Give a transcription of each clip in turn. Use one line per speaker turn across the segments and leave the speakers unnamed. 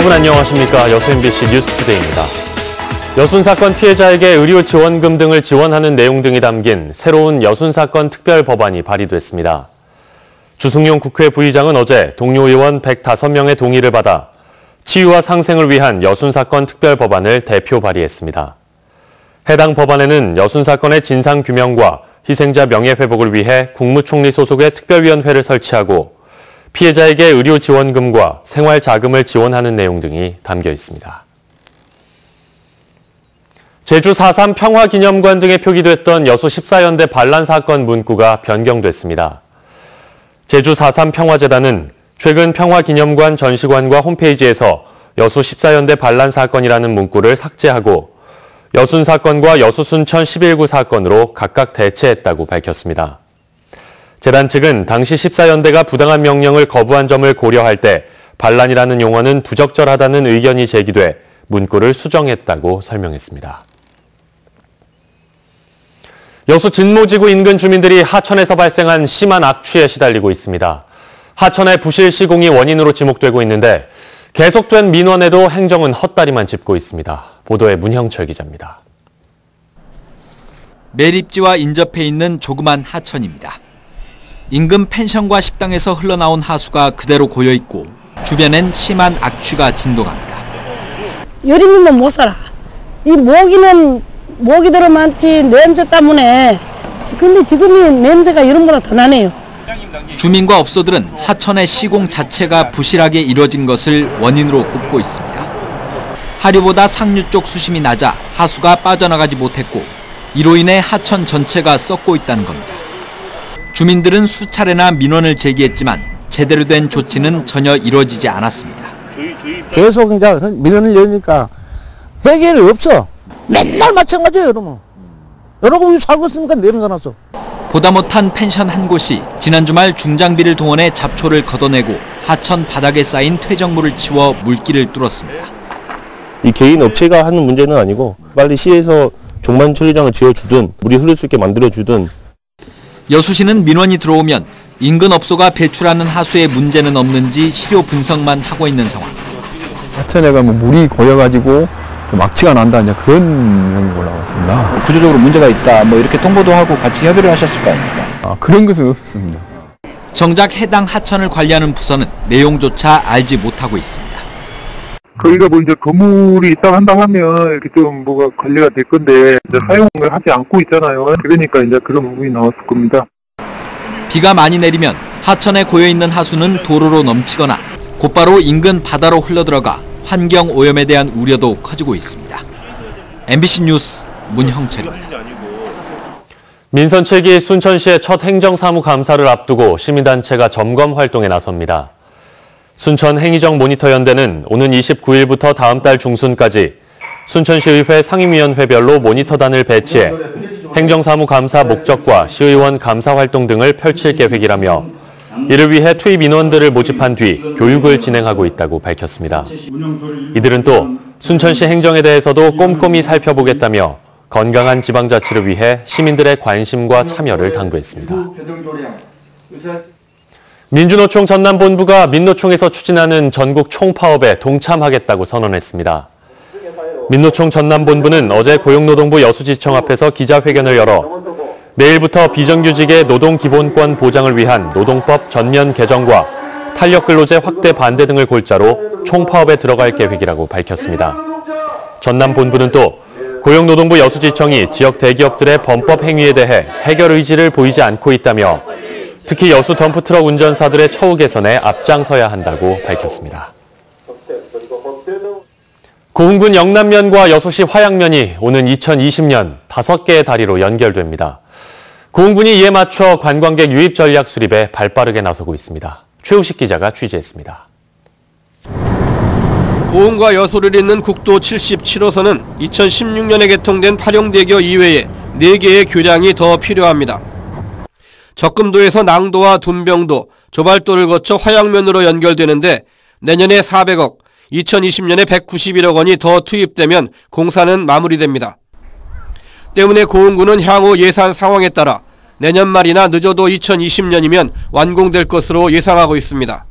여러분 안녕하십니까. 여수 MBC 뉴스투데이입니다. 여순 사건 피해자에게 의료 지원금 등을 지원하는 내용 등이 담긴 새로운 여순 사건 특별 법안이 발의됐습니다. 주승용 국회 부의장은 어제 동료 의원 105명의 동의를 받아 치유와 상생을 위한 여순 사건 특별 법안을 대표 발의했습니다. 해당 법안에는 여순 사건의 진상 규명과 희생자 명예 회복을 위해 국무총리 소속의 특별위원회를 설치하고 피해자에게 의료 지원금과 생활 자금을 지원하는 내용 등이 담겨 있습니다. 제주 4.3 평화기념관 등에 표기됐던 여수 14연대 반란 사건 문구가 변경됐습니다. 제주 4.3 평화재단은 최근 평화기념관 전시관과 홈페이지에서 여수 14연대 반란 사건이라는 문구를 삭제하고 여순 사건과 여수 순천 11구 사건으로 각각 대체했다고 밝혔습니다. 재단 측은 당시 14연대가 부당한 명령을 거부한 점을 고려할 때 반란이라는 용어는 부적절하다는 의견이 제기돼 문구를 수정했다고 설명했습니다. 여수 진모지구 인근 주민들이 하천에서 발생한 심한 악취에 시달리고 있습니다. 하천의 부실 시공이 원인으로 지목되고 있는데 계속된 민원에도 행정은 헛다리만 짚고 있습니다. 보도에 문형철 기자입니다.
매립지와 인접해 있는 조그만 하천입니다. 인근 펜션과 식당에서 흘러나온 하수가 그대로 고여 있고 주변엔 심한 악취가 진동합니다.
여름이면 못 살아. 이 모기는 모기들은 많지 냄새 때문에 근데 지금이 냄새가 여름보다 더 나네요.
주민과 업소들은 하천의 시공 자체가 부실하게 이뤄진 것을 원인으로 꼽고 있습니다. 하류보다 상류 쪽 수심이 낮아 하수가 빠져나가지 못했고 이로 인해 하천 전체가 썩고 있다는 겁니다. 주민들은 수차례나 민원을 제기했지만 제대로 된 조치는 전혀 이루어지지 않았습니다.
계속 이제 민원을 내니까 해결이 없어. 맨날 마찬가지예요, 여러분. 여러분 살고 있으니까 나서.
보다 못한 펜션 한 곳이 지난 주말 중장비를 동원해 잡초를 걷어내고 하천 바닥에 쌓인 퇴적물을 치워 물길을 뚫었습니다.
이 개인 업체가 하는 문제는 아니고 빨리 시에서 종반 처리장을 지어주든 물이 흐를 수 있게 만들어주든
여수시는 민원이 들어오면 인근 업소가 배출하는 하수에 문제는 없는지 시료 분석만 하고 있는 상황.
하천에 가면 물이 고여가지고 좀 악취가 난다 이제 그런 내용이 올라왔습니다.
구조적으로 문제가 있다 뭐 이렇게 통보도 하고 같이 협의를 하셨을 거 아닙니까?
아, 그런 것은 없습니다.
정작 해당 하천을 관리하는 부서는 내용조차 알지 못하고 있습니다.
저희가 뭐 이제 건물이 있다고 한다 하면 이렇게 좀 뭐가 관리가 될 건데 이제 사용을 하지 않고 있잖아요. 그러니까 이제 그런 부분이 나왔을 겁니다.
비가 많이 내리면 하천에 고여 있는 하수는 도로로 넘치거나 곧바로 인근 바다로 흘러들어가 환경 오염에 대한 우려도 커지고 있습니다. MBC 뉴스 문형철입니다.
민선 7기 순천시의 첫 행정사무 감사를 앞두고 시민단체가 점검 활동에 나섭니다. 순천 행의정 모니터 연대는 오는 29일부터 다음 달 중순까지 순천시의회 상임위원회별로 모니터단을 배치해 행정사무 감사 목적과 시의원 감사 활동 등을 펼칠 계획이라며 이를 위해 투입 인원들을 모집한 뒤 교육을 진행하고 있다고 밝혔습니다. 이들은 또 순천시 행정에 대해서도 꼼꼼히 살펴보겠다며 건강한 지방자치를 위해 시민들의 관심과 참여를 당부했습니다. 민주노총 전남본부가 민노총에서 추진하는 전국 총파업에 동참하겠다고 선언했습니다. 민노총 전남본부는 어제 고용노동부 여수지청 앞에서 기자회견을 열어 내일부터 비정규직의 노동기본권 보장을 위한 노동법 전면 개정과 탄력근로제 확대 반대 등을 골자로 총파업에 들어갈 계획이라고 밝혔습니다. 전남본부는 또 고용노동부 여수지청이 지역 대기업들의 범법 행위에 대해 해결 의지를 보이지 않고 있다며 특히 여수 덤프트럭 운전사들의 처우 개선에 앞장서야 한다고 밝혔습니다. 고흥군 영남면과 여수시 화양면이 오는 2020년 5개의 다리로 연결됩니다. 고흥군이 이에 맞춰 관광객 유입 전략 수립에 발빠르게 나서고 있습니다. 최우식 기자가 취재했습니다.
고흥과 여수를 잇는 국도 77호선은 2016년에 개통된 파룡대교 이외에 4개의 교량이 더 필요합니다. 적금도에서 낭도와 둔병도, 조발도를 거쳐 화양면으로 연결되는데 내년에 400억, 2020년에 191억 원이 더 투입되면 공사는 마무리됩니다. 때문에 고흥군은 향후 예산 상황에 따라 내년 말이나 늦어도 2020년이면 완공될 것으로 예상하고 있습니다.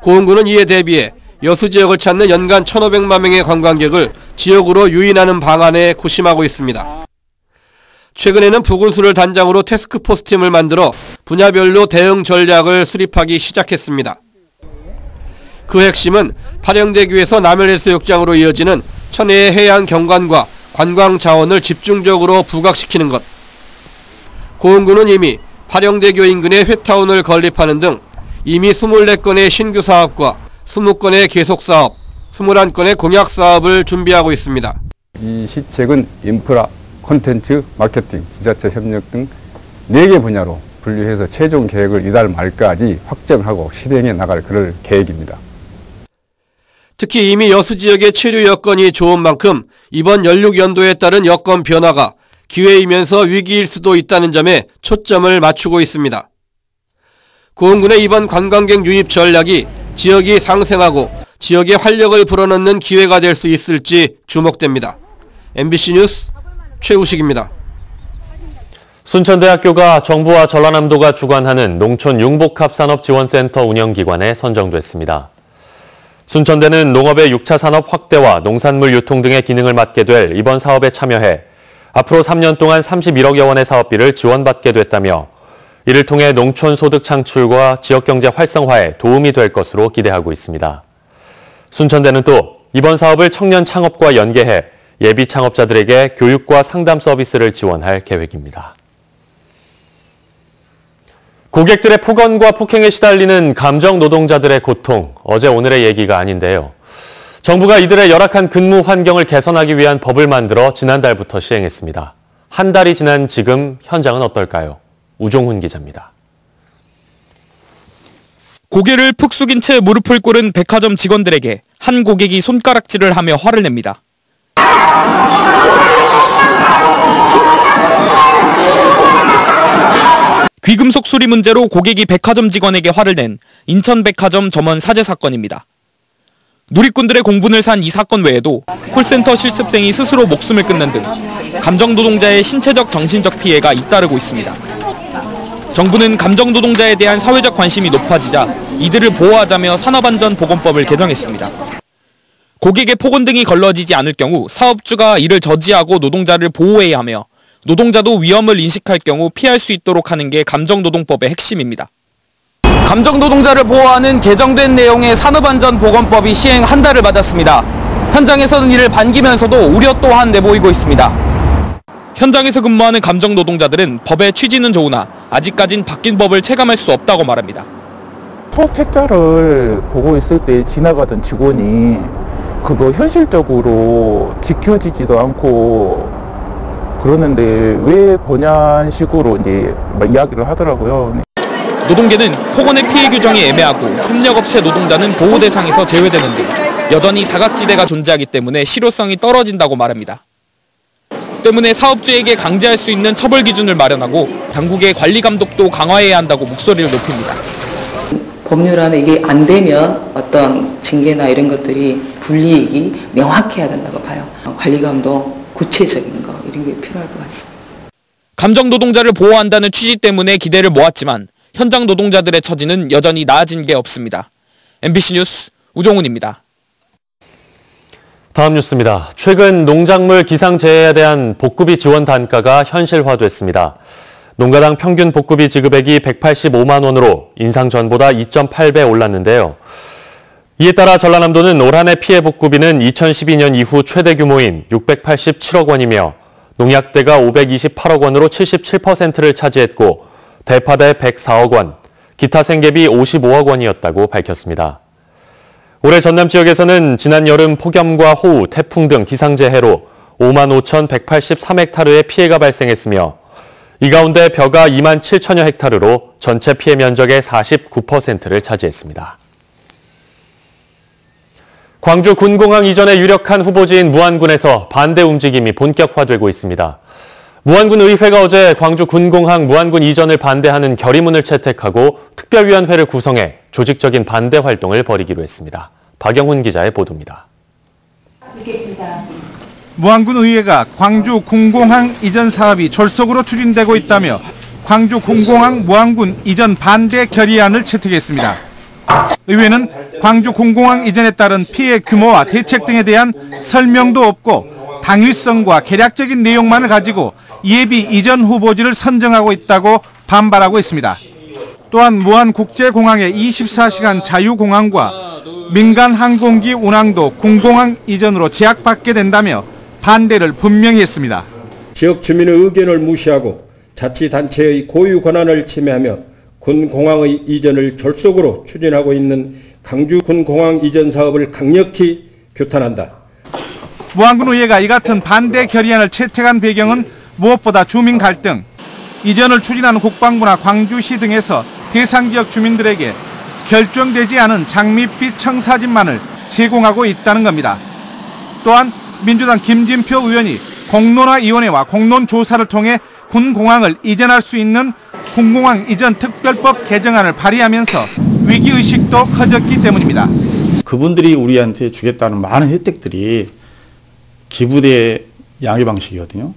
고흥군은 이에 대비해 여수 지역을 찾는 연간 1,500만 명의 관광객을 지역으로 유인하는 방안에 고심하고 있습니다. 최근에는 부군수를 단장으로 테스크포스 팀을 만들어 분야별로 대응 전략을 수립하기 시작했습니다. 그 핵심은 파령대교에서 남해해수욕장으로 이어지는 천혜의 해안 경관과 관광 자원을 집중적으로 부각시키는 것. 고흥군은 이미 파령대교 인근에 회타운을 건립하는 등 이미 24건의 신규 사업과 20건의 계속 사업, 21건의 공약 사업을 준비하고 있습니다.
이 시책은 인프라, 콘텐츠, 마케팅, 지자체 협력 등 4개 분야로 분류해서 최종 계획을 이달 말까지 확정하고 실행해 나갈 그럴 계획입니다.
특히 이미 여수 지역의 체류 여건이 좋은 만큼 이번 연륙 연도에 따른 여건 변화가 기회이면서 위기일 수도 있다는 점에 초점을 맞추고 있습니다. 고흥군의 이번 관광객 유입 전략이 지역이 상생하고 지역에 활력을 불어넣는 기회가 될 수 있을지 주목됩니다. MBC 뉴스 최우식입니다.
순천대학교가 정부와 전라남도가 주관하는 농촌 융복합산업지원센터 운영기관에 선정됐습니다. 순천대는 농업의 6차 산업 확대와 농산물 유통 등의 기능을 맡게 될 이번 사업에 참여해 앞으로 3년 동안 31억여 원의 사업비를 지원받게 됐다며 이를 통해 농촌 소득 창출과 지역경제 활성화에 도움이 될 것으로 기대하고 있습니다. 순천대는 또 이번 사업을 청년 창업과 연계해 예비 창업자들에게 교육과 상담 서비스를 지원할 계획입니다. 고객들의 폭언과 폭행에 시달리는 감정 노동자들의 고통, 어제 오늘의 얘기가 아닌데요. 정부가 이들의 열악한 근무 환경을 개선하기 위한 법을 만들어 지난달부터 시행했습니다. 한 달이 지난 지금 현장은 어떨까요? 우종훈 기자입니다.
고개를 푹 숙인 채 무릎을 꿇은 백화점 직원들에게 한 고객이 손가락질을 하며 화를 냅니다. 귀금속 수리 문제로 고객이 백화점 직원에게 화를 낸 인천 백화점 점원 사제 사건입니다. 누리꾼들의 공분을 산 이 사건 외에도 콜센터 실습생이 스스로 목숨을 끊는 등 감정노동자의 신체적 정신적 피해가 잇따르고 있습니다. 정부는 감정노동자에 대한 사회적 관심이 높아지자 이들을 보호하자며 산업안전보건법을 개정했습니다. 고객의 폭언 등이 걸러지지 않을 경우 사업주가 이를 저지하고 노동자를 보호해야 하며 노동자도 위험을 인식할 경우 피할 수 있도록 하는 게 감정노동법의 핵심입니다. 감정노동자를 보호하는 개정된 내용의 산업안전보건법이 시행 한 달을 맞았습니다. 현장에서는 이를 반기면서도 우려 또한 내보이고 있습니다. 현장에서 근무하는 감정노동자들은 법의 취지는 좋으나 아직까진 바뀐 법을 체감할 수 없다고 말합니다.
소택자를 보고 있을 때 지나가던 직원이 그거 현실적으로 지켜지지도 않고 그러는데 왜 번연식으로 이제 이야기를 하더라고요.
노동계는 폭언의 피해 규정이 애매하고 협력업체 노동자는 보호 대상에서 제외되는 등 여전히 사각지대가 존재하기 때문에 실효성이 떨어진다고 말합니다. 때문에 사업주에게 강제할 수 있는 처벌 기준을 마련하고 당국의 관리 감독도 강화해야 한다고 목소리를 높입니다.
법률 안에 이게 안 되면 어떤 징계나 이런 것들이 불이익이 명확해야 된다고 봐요. 관리 감독 구체적인 거 이런 게 필요할 것 같습니다.
감정 노동자를 보호한다는 취지 때문에 기대를 모았지만 현장 노동자들의 처지는 여전히 나아진 게 없습니다. MBC 뉴스 우종훈입니다.
다음 뉴스입니다. 최근 농작물 기상재해에 대한 복구비 지원 단가가 현실화됐습니다. 농가당 평균 복구비 지급액이 185만 원으로 인상 전보다 2.8배 올랐는데요. 이에 따라 전라남도는 올 한해 피해 복구비는 2012년 이후 최대 규모인 687억 원이며 농약대가 528억 원으로 77%를 차지했고 대파대 104억 원, 기타 생계비 55억 원이었다고 밝혔습니다. 올해 전남 지역에서는 지난 여름 폭염과 호우, 태풍 등 기상재해로 5만 5,183헥타르의 피해가 발생했으며 이 가운데 벼가 2만 7천여 헥타르로 전체 피해 면적의 49%를 차지했습니다. 광주 군공항 이전의 유력한 후보지인 무안군에서 반대 움직임이 본격화되고 있습니다. 무안군 의회가 어제 광주 군공항 무안군 이전을 반대하는 결의문을 채택하고 특별위원회를 구성해 조직적인 반대 활동을 벌이기로 했습니다. 박영훈 기자의 보도입니다.
무안군 의회가 광주 군공항 이전 사업이 졸속으로 추진되고 있다며 광주 군공항 무안군 이전 반대 결의안을 채택했습니다. 의회는 광주 공공항 이전에 따른 피해 규모와 대책 등에 대한 설명도 없고 당위성과 계략적인 내용만을 가지고 예비 이전 후보지를 선정하고 있다고 반발하고 있습니다. 또한 무한국제공항의 24시간 자유공항과 민간 항공기 운항도 공공항 이전으로 제약받게 된다며 반대를 분명히 했습니다.
지역 주민의 의견을 무시하고 자치단체의 고유 권한을 침해하며 군 공항의 이전을 졸속으로 추진하고 있는 강주 군 공항 이전 사업을 강력히 규탄한다.
무안군 의회가 이 같은 반대 결의안을 채택한 배경은 무엇보다 주민 갈등, 이전을 추진하는 국방부나 광주시 등에서 대상 지역 주민들에게 결정되지 않은 장밋빛 청사진만을 제공하고 있다는 겁니다. 또한 민주당 김진표 의원이 공론화위원회와 공론조사를 통해 군 공항을 이전할 수 있는 군공항 이전 특별법 개정안을 발의하면서 위기의식도 커졌기 때문입니다.
그분들이 우리한테 주겠다는 많은 혜택들이 기부대 양해 방식이거든요.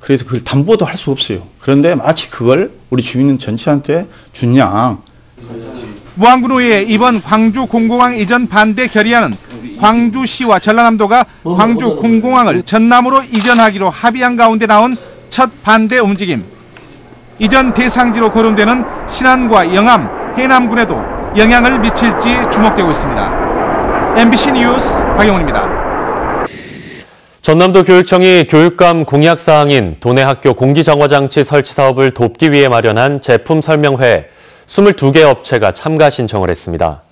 그래서 그걸 담보도 할 수 없어요. 그런데 마치 그걸 우리 주민 전체한테 준 양.
무안군의회 이번 광주 공공항 이전 반대 결의안은 광주시와 전라남도가 광주 공공항을 전남으로 이전하기로 합의한 가운데 나온 첫 반대 움직임. 이전 대상지로 거론되는 신안과 영암, 해남군에도 영향을 미칠지 주목되고 있습니다. MBC 뉴스 박영훈입니다.
전남도 교육청이 교육감 공약 사항인 도내 학교 공기 정화 장치 설치 사업을 돕기 위해 마련한 제품 설명회 22개 업체가 참가 신청을 했습니다.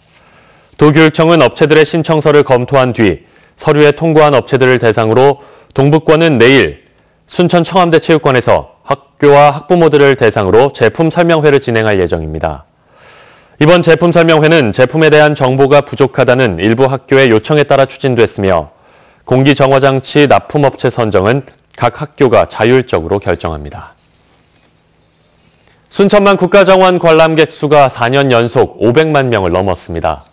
도교육청은 업체들의 신청서를 검토한 뒤 서류에 통과한 업체들을 대상으로 동북권은 내일 순천 청암대 체육관에서 학교와 학부모들을 대상으로 제품 설명회를 진행할 예정입니다. 이번 제품 설명회는 제품에 대한 정보가 부족하다는 일부 학교의 요청에 따라 추진됐으며 공기정화장치 납품업체 선정은 각 학교가 자율적으로 결정합니다. 순천만 국가정원 관람객 수가 4년 연속 500만 명을 넘었습니다.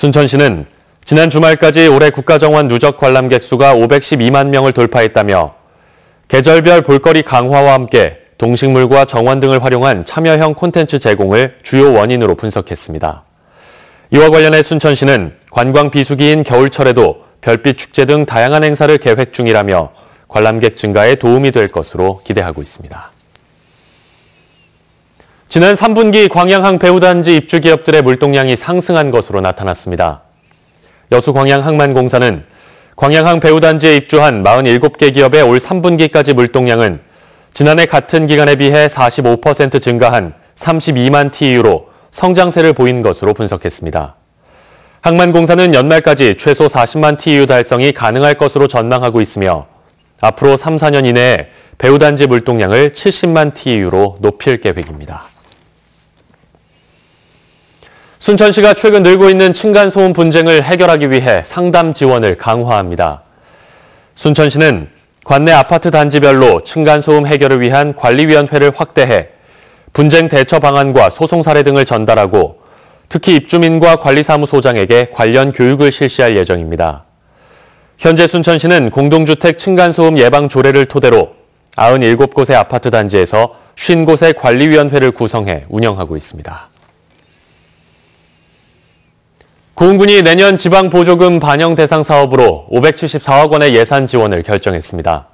순천시는 지난 주말까지 올해 국가정원 누적 관람객 수가 512만 명을 돌파했다며 계절별 볼거리 강화와 함께 동식물과 정원 등을 활용한 참여형 콘텐츠 제공을 주요 원인으로 분석했습니다. 이와 관련해 순천시는 관광 비수기인 겨울철에도 별빛 축제 등 다양한 행사를 계획 중이라며 관람객 증가에 도움이 될 것으로 기대하고 있습니다. 지난 3분기 광양항 배후단지 입주 기업들의 물동량이 상승한 것으로 나타났습니다. 여수 광양항만공사는 광양항 배후단지에 입주한 47개 기업의 올 3분기까지 물동량은 지난해 같은 기간에 비해 45% 증가한 32만 TEU로 성장세를 보인 것으로 분석했습니다. 항만공사는 연말까지 최소 40만 TEU 달성이 가능할 것으로 전망하고 있으며 앞으로 3, 4년 이내에 배후단지 물동량을 70만 TEU로 높일 계획입니다. 순천시가 최근 늘고 있는 층간소음 분쟁을 해결하기 위해 상담 지원을 강화합니다. 순천시는 관내 아파트 단지별로 층간소음 해결을 위한 관리위원회를 확대해 분쟁 대처 방안과 소송 사례 등을 전달하고 특히 입주민과 관리사무소장에게 관련 교육을 실시할 예정입니다. 현재 순천시는 공동주택 층간소음 예방 조례를 토대로 97곳의 아파트 단지에서 50곳의 관리위원회를 구성해 운영하고 있습니다. 고흥군이 내년 지방보조금 반영 대상 사업으로 574억 원의 예산 지원을 결정했습니다.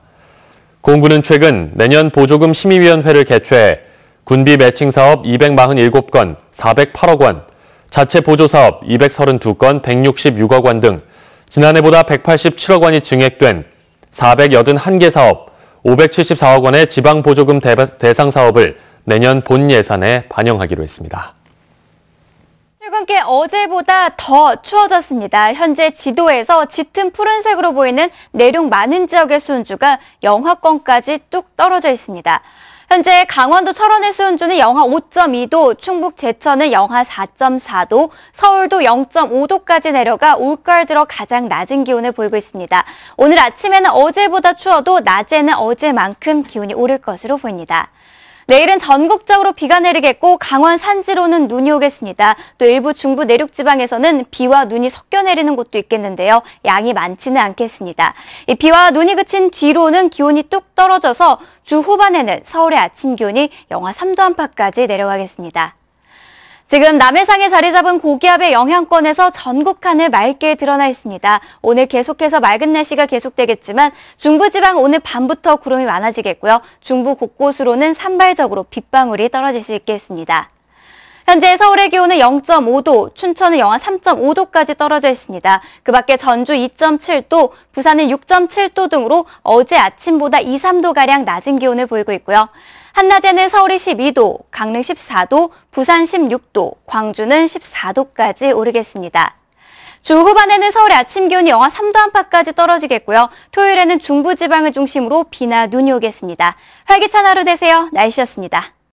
고흥군은 최근 내년 보조금 심의위원회를 개최해 군비 매칭 사업 247건, 408억 원, 자체 보조 사업 232건 166억 원 등 지난해보다 187억 원이 증액된 481개 사업 574억 원의 지방보조금 대상 사업을 내년 본 예산에 반영하기로 했습니다.
출근길 어제보다 더 추워졌습니다. 현재 지도에서 짙은 푸른색으로 보이는 내륙 많은 지역의 수온주가 영하권까지 뚝 떨어져 있습니다. 현재 강원도 철원의 수온주는 영하 5.2도, 충북 제천은 영하 4.4도, 서울도 0.5도까지 내려가 올가을 들어 가장 낮은 기온을 보이고 있습니다. 오늘 아침에는 어제보다 추워도 낮에는 어제만큼 기온이 오를 것으로 보입니다. 내일은 전국적으로 비가 내리겠고 강원 산지로는 눈이 오겠습니다. 또 일부 중부 내륙 지방에서는 비와 눈이 섞여 내리는 곳도 있겠는데요. 양이 많지는 않겠습니다. 이 비와 눈이 그친 뒤로는 기온이 뚝 떨어져서 주 후반에는 서울의 아침 기온이 영하 3도 안팎까지 내려가겠습니다. 지금 남해상에 자리 잡은 고기압의 영향권에서 전국 하늘 맑게 드러나 있습니다. 오늘 계속해서 맑은 날씨가 계속되겠지만 중부지방 오늘 밤부터 구름이 많아지겠고요. 중부 곳곳으로는 산발적으로 빗방울이 떨어질 수 있겠습니다. 현재 서울의 기온은 0.5도, 춘천은 영하 3.5도까지 떨어져 있습니다. 그 밖에 전주 2.7도, 부산은 6.7도 등으로 어제 아침보다 2, 3도가량 낮은 기온을 보이고 있고요. 한낮에는 서울이 12도, 강릉 14도, 부산 16도, 광주는 14도까지 오르겠습니다. 주 후반에는 서울의 아침 기온이 영하 3도 안팎까지 떨어지겠고요. 토요일에는 중부지방을 중심으로 비나 눈이 오겠습니다. 활기찬 하루 되세요. 날씨였습니다.